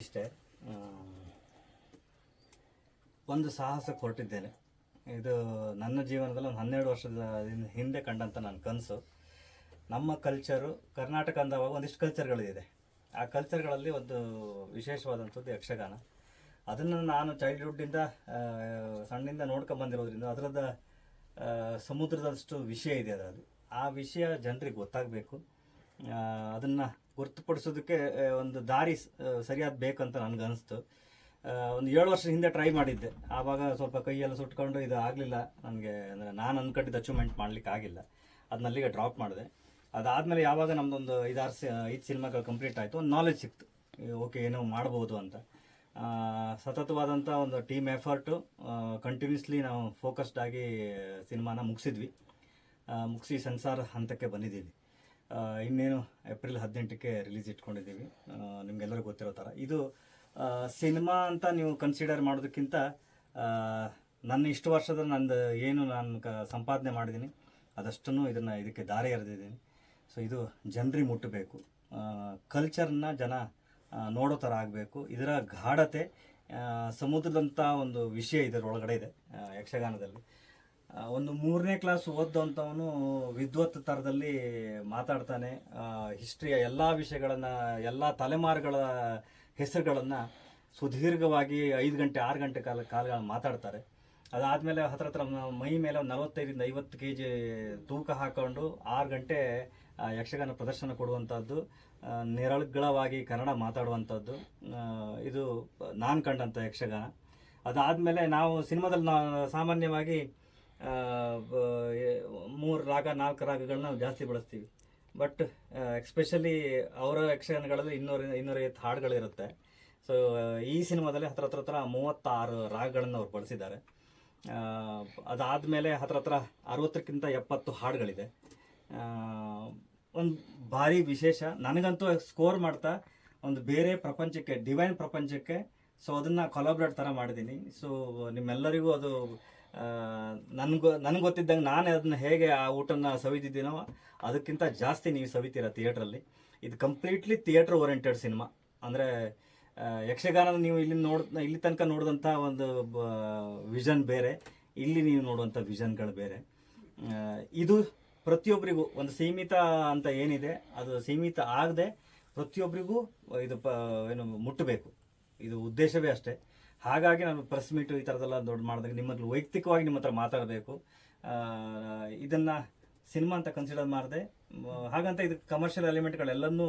ಇಷ್ಟೇ. ಒಂದು ಸಾಹಸಕ್ಕೆ ಹೊರಟಿದ್ದೇನೆ ಇದು ನನ್ನ ಜೀವನದಲ್ಲಿ ಒಂದು ಹನ್ನೆರಡು ವರ್ಷದ ಹಿಂದೆ ಕಂಡಂಥ ನನ್ನ ಕನಸು. ನಮ್ಮ ಕಲ್ಚರು ಕರ್ನಾಟಕ ಅಂದವಾಗ ಒಂದಿಷ್ಟು ಕಲ್ಚರ್ಗಳಿದೆ ಆ ಕಲ್ಚರ್ಗಳಲ್ಲಿ ಒಂದು ವಿಶೇಷವಾದಂಥದ್ದು ಯಕ್ಷಗಾನ. ಅದನ್ನು ನಾನು ಚೈಲ್ಡ್ಹುಡ್ಡಿಂದ ಸಣ್ಣಿಂದ ನೋಡ್ಕೊಂಡು ಬಂದಿರೋದ್ರಿಂದ ಅದರದ ಸಮುದ್ರದಷ್ಟು ವಿಷಯ ಇದೆ ಅದು ಆ ವಿಷಯ ಜನರಿಗೆ ಗೊತ್ತಾಗಬೇಕು. ಅದನ್ನು ಹೊರ್ತುಪಡಿಸೋದಕ್ಕೆ ಒಂದು ದಾರಿ ಸರಿಯಾದ ಬೇಕಂತ ನನಗನ್ನಿಸ್ತು ಒಂದು ಏಳು ವರ್ಷದ ಹಿಂದೆ ಟ್ರೈ ಮಾಡಿದ್ದೆ. ಆವಾಗ ಸ್ವಲ್ಪ ಕೈಯೆಲ್ಲ ಸುಟ್ಕೊಂಡು ಇದು ಆಗಲಿಲ್ಲ. ನನಗೆ, ಅಂದರೆ ನಾನು ಅಂದ್ಕೊಂಡಿದ್ದ ಅಚೀವ್ಮೆಂಟ್ ಮಾಡಲಿಕ್ಕೆ ಆಗಿಲ್ಲ. ಅದನ್ನಲ್ಲಿಗೆ ಡ್ರಾಪ್ ಮಾಡಿದೆ. ಅದಾದಮೇಲೆ ಯಾವಾಗ ನಮ್ಮದೊಂದು ಐದಾರು ಸಿ, ಐದು ಸಿನಿಮಾಗಳು ಕಂಪ್ಲೀಟ್ ಆಯಿತು, ಒಂದು ನಾಲೆಜ್ ಸಿಕ್ತು. ಓಕೆ ಏನೋ ಮಾಡ್ಬೋದು ಅಂತ. ಸತತವಾದಂಥ ಒಂದು ಟೀಮ್ ಎಫರ್ಟು ಕಂಟಿನ್ಯೂಸ್ಲಿ ನಾವು ಫೋಕಸ್ಡ್ ಆಗಿ ಸಿನಿಮಾನ ಮುಗಿಸಿದ್ವಿ. ಮುಗಿಸಿ ಸೆನ್ಸಾರ್ ಹಂತಕ್ಕೆ ಬಂದಿದ್ದೀವಿ. ಇನ್ನೇನು ಏಪ್ರಿಲ್ ಹದಿನೆಂಟಕ್ಕೆ ರಿಲೀಸ್ ಇಟ್ಕೊಂಡಿದ್ದೀವಿ. ನಿಮಗೆಲ್ಲರಿಗೂ ಗೊತ್ತಿರೋ ಥರ. ಇದು ಸಿನಿಮಾ ಅಂತ ನೀವು ಕನ್ಸಿಡರ್ ಮಾಡೋದಕ್ಕಿಂತ ನನ್ನ ಇಷ್ಟು ವರ್ಷದ ನಂದು ಏನು ನಾನು ಕ, ಸಂಪಾದನೆ ಮಾಡಿದ್ದೀನಿ, ಅದಷ್ಟನ್ನು ಇದನ್ನು ಇದಕ್ಕೆ ದಾರಿ ಎರೆದಿದ್ದೀನಿ. ಸೊ ಇದು ಜನರಿಗೆ ಮುಟ್ಟಬೇಕು. ಕಲ್ಚರ್ನ ಜನ ನೋಡೋ ಥರ ಆಗಬೇಕು. ಇದರ ಗಾಢತೆ ಸಮುದ್ರದಂಥ ಒಂದು ವಿಷಯ ಇದರೊಳಗಡೆ ಇದೆ ಯಕ್ಷಗಾನದಲ್ಲಿ. ಒಂದು ಮೂರನೇ ಕ್ಲಾಸ್ ಓದ್ದಂಥವನು ವಿದ್ವತ್ ಥರದಲ್ಲಿ ಮಾತಾಡ್ತಾನೆ. ಹಿಸ್ಟ್ರಿಯ ಎಲ್ಲ ವಿಷಯಗಳನ್ನು, ಎಲ್ಲ ತಲೆಮಾರುಗಳ ಹೆಸರುಗಳನ್ನು ಸುದೀರ್ಘವಾಗಿ ಐದು ಗಂಟೆ, ಆರು ಗಂಟೆ ಕಾಲ, ಕಾಲಗಳ ಮಾತಾಡ್ತಾರೆ. ಅದಾದಮೇಲೆ ಹತ್ರ ಹತ್ರ ಮ- ಮೇಲೆ ನಲವತ್ತೈದರಿಂದ ಐವತ್ತು ಕೆ ಜಿ ತೂಕ ಹಾಕೊಂಡು ಆರು ಗಂಟೆ ಯಕ್ಷಗಾನ ಪ್ರದರ್ಶನ ಕೊಡುವಂಥದ್ದು ನಿರಳಗಳವಾಗಿ ಕನ್ನಡ ಮಾತಾಡುವಂಥದ್ದು. ಇದು ನಾನು ಕಂಡಂಥ ಯಕ್ಷಗಾನ. ಅದಾದಮೇಲೆ ನಾವು ಸಿನಿಮಾದಲ್ಲಿ ಸಾಮಾನ್ಯವಾಗಿ ಮೂರು ರಾಗ, ನಾಲ್ಕು ರಾಗಗಳನ್ನ ನಾವು ಜಾಸ್ತಿ ಬಳಸ್ತೀವಿ. ಬಟ್ ಎಕ್ಸ್ಪೆಷಲಿ ಅವರ ಯಕ್ಷಗಾನಗಳಲ್ಲಿ ಇನ್ನೂರ ಇನ್ನೂರೈವತ್ತು ಹಾಡುಗಳಿರುತ್ತೆ. ಸೊ ಈ ಸಿನಿಮಾದಲ್ಲಿ ಹತ್ರ ಹತ್ರ ಹತ್ರ ಮೂವತ್ತಾರು ರಾಗಗಳನ್ನು ಅವ್ರು ಬಳಸಿದ್ದಾರೆ. ಅದಾದಮೇಲೆ ಹತ್ರ ಹತ್ರ ಅರವತ್ತಕ್ಕಿಂತ ಎಪ್ಪತ್ತು ಹಾಡುಗಳಿದೆ. ಒಂದು ಭಾರಿ ವಿಶೇಷ. ನನಗಂತೂ ಸ್ಕೋರ್ ಮಾಡ್ತಾ ಒಂದು ಬೇರೆ ಪ್ರಪಂಚಕ್ಕೆ ಡಿವೈನ್ ಪ್ರಪಂಚಕ್ಕೆ ಸೊ ಅದನ್ನು ಕೊಲಾಬ್ರೇಟ್ ಥರ ಮಾಡಿದ್ದೀನಿ. ಸೊ ನಿಮ್ಮೆಲ್ಲರಿಗೂ ಅದು ನನಗೂ ನನಗೆ ಗೊತ್ತಿದ್ದಂಗೆ ನಾನು ಅದನ್ನ ಹೇಗೆ ಆ ಊಟನ ಸವಿದಿದ್ದೀನೋ ಅದಕ್ಕಿಂತ ಜಾಸ್ತಿ ನೀವು ಸವಿತೀರ ಥಿಯೇಟ್ರಲ್ಲಿ. ಇದು ಕಂಪ್ಲೀಟ್ಲಿ ಥಿಯೇಟ್ರ್ ಓರಿಯೆಂಟೆಡ್ ಸಿನಿಮಾ. ಅಂದರೆ ಯಕ್ಷಗಾನ ನೀವು ಇಲ್ಲಿ ನೋಡ್ ಇಲ್ಲಿ ತನಕ ನೋಡಿದಂಥ ಒಂದು ವಿಷನ್ ಬೇರೆ. ಇಲ್ಲಿ ನೀವು ನೋಡುವಂಥ ವಿಷನ್ಗಳು ಬೇರೆ. ಇದು ಪ್ರತಿಯೊಬ್ಬರಿಗೂ ಒಂದು ಸೀಮಿತ ಅಂತ ಏನಿದೆ, ಅದು ಸೀಮಿತ ಆಗದೆ ಪ್ರತಿಯೊಬ್ಬರಿಗೂ ಇದು ಏನು ಮುಟ್ಟಬೇಕು. ಇದು ಉದ್ದೇಶವೇ ಅಷ್ಟೇ. ಹಾಗಾಗಿ ನಾನು ಪ್ರೆಸ್ ಮೀಟು ಈ ಥರದೆಲ್ಲ ದೊಡ್ಡ ಮಾಡಿದಾಗ ನಿಮ್ಮ ವೈಯಕ್ತಿಕವಾಗಿ ನಿಮ್ಮ ಹತ್ರ ಮಾತಾಡಬೇಕು. ಇದನ್ನು ಸಿನಿಮಾ ಅಂತ ಕನ್ಸಿಡರ್ ಮಾಡಿದೆ. ಹಾಗಂತ ಇದು ಕಮರ್ಷಿಯಲ್ ಎಲಿಮೆಂಟ್ಗಳೆಲ್ಲನೂ